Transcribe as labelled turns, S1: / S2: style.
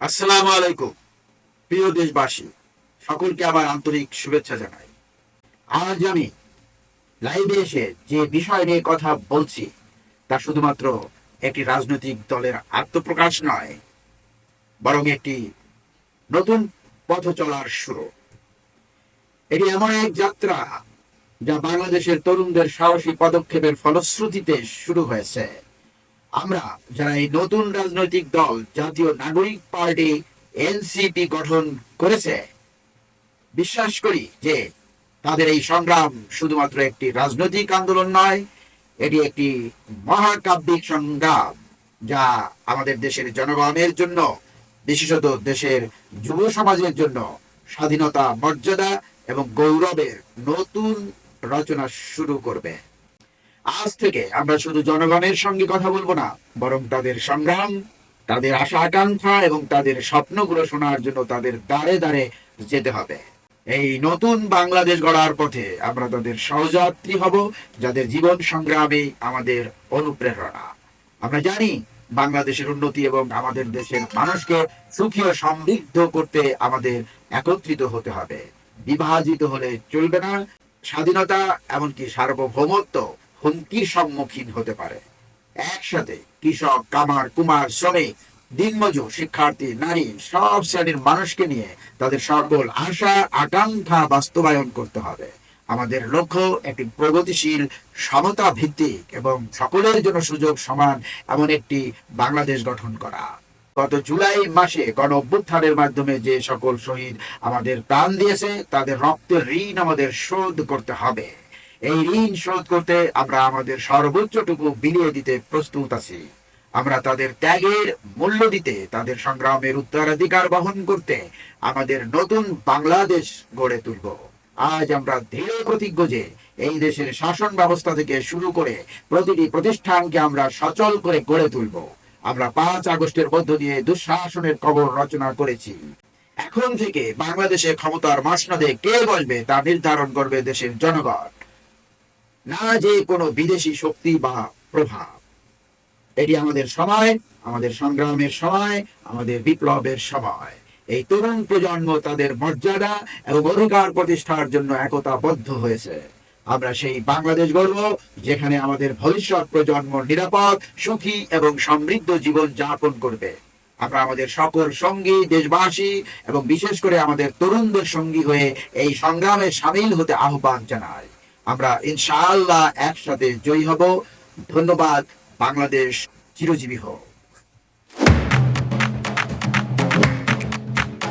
S1: আসসালামু আলাইকুম। প্রিয় দেশবাসী, সকলকে আমার আন্তরিক শুভেচ্ছা জানাই। আজ আমি লাইভে এসে যে বিষয় নিয়ে কথা বলছি, তা শুধুমাত্র একটি রাজনৈতিক দলের আত্মপ্রকাশ নয়, বরং একটি নতুন পথ চলার শুরু। এটি এমন এক যাত্রা যা বাংলাদেশের তরুণদের সাহসী পদক্ষেপের ফলশ্রুতিতে শুরু হয়েছে। আমরা যারা এই নতুন রাজনৈতিক দল, জাতীয় নাগরিক পার্টি, এনসিপি গঠন করেছে, বিশ্বাস করি যে তাদের এই সংগ্রাম শুধুমাত্র একটি রাজনৈতিক আন্দোলন নয়, এটি একটি মহাকাব্যিক সংগ্রাম যা আমাদের দেশের জনগণের জন্য, বিশেষত দেশের যুব সমাজের জন্য স্বাধীনতা, মর্যাদা এবং গৌরবের নতুন রচনা শুরু করবে। আজ থেকে আমরা শুধু জনগণের সঙ্গে কথা বলব না, বরং তাদের সংগ্রাম, তাদের আশা আকাঙ্ক্ষা এবং তাদের স্বপ্নগুলো শোনার জন্য তাদের দাঁড়ে দাঁড়ে যেতে হবে। এই নতুন বাংলাদেশ গড়ার পথে আমরা তাদের সহযাত্রী হব, যাদের জীবন সংগ্রামে আমাদের অনুপ্রেরণা। আমরা জানি বাংলাদেশের উন্নতি এবং আমাদের দেশের মানুষকে সুখী ও সমৃদ্ধ করতে আমাদের একত্রিত হতে হবে। বিভাজিত হলে চলবে না, স্বাধীনতা এমনকি সার্বভৌমত্ব হুমকির সম্মুখীন হতে পারে। একসাথে কৃষক, কামার, কুমার, শ্রমিক, দিনমজুর, শিক্ষার্থী, নারী, সব শ্রেণির মানুষকে নিয়ে তাদের সকল আশা, আকাঙ্ক্ষা বাস্তবায়ন করতে হবে। আমাদের লক্ষ্য একটি প্রগতিশীল সমতা ভিত্তিক এবং সকলের জন্য সুযোগ সমান এমন একটি বাংলাদেশ গঠন করা। গত জুলাই মাসে গণ অভ্যুত্থানের মাধ্যমে যে সকল শহীদ আমাদের প্রাণ দিয়েছে, তাদের রক্তের ঋণ আমাদের শোধ করতে হবে। এই ঋণ শোধ করতে আমরা আমাদের সর্বোচ্চটুকু বিলিয়ে দিতে প্রস্তুত আছি। আমরা তাদের ত্যাগের মূল্য দিতে, তাদের সংগ্রামের উত্তরাধিকার বহন করতে আমাদের নতুন বাংলাদেশ গড়ে তুলব। আজ আমরা দৃঢ় প্রতিজ্ঞ যে এই দেশের শাসন ব্যবস্থা থেকে শুরু করে প্রতিটি প্রতিষ্ঠানকে আমরা সচল করে গড়ে তুলব। আমরা পাঁচ আগস্টের মধ্য দিয়ে দুঃশাসনের কবর রচনা করেছি। এখন থেকে বাংলাদেশে ক্ষমতার মসনদে কে বসবে তা নির্ধারণ করবে দেশের জনগণ। না যে কোনো বিদেশি শক্তি বা প্রভাব। এটি আমাদের সময়, আমাদের সংগ্রামের সময়, আমাদের বিপ্লবের সময়। এই তরুণ প্রজন্ম তাদের মর্যাদা এবং অধিকার প্রতিষ্ঠার জন্য একতাবদ্ধ হয়েছে। আমরা সেই বাংলাদেশ গড়ব, যেখানে আমাদের ভবিষ্যৎ প্রজন্ম নিরাপদ, সুখী এবং সমৃদ্ধ জীবন যাপন করবে। আমরা আমাদের সকল সঙ্গী, দেশবাসী এবং বিশেষ করে আমাদের তরুণদের সঙ্গী হয়ে এই সংগ্রামে সামিল হতে আহ্বান জানাই। আমরা ইনশাআল্লাহ একসাথে জয়ী হব। ধন্যবাদ। বাংলাদেশ চিরজীবী হোক।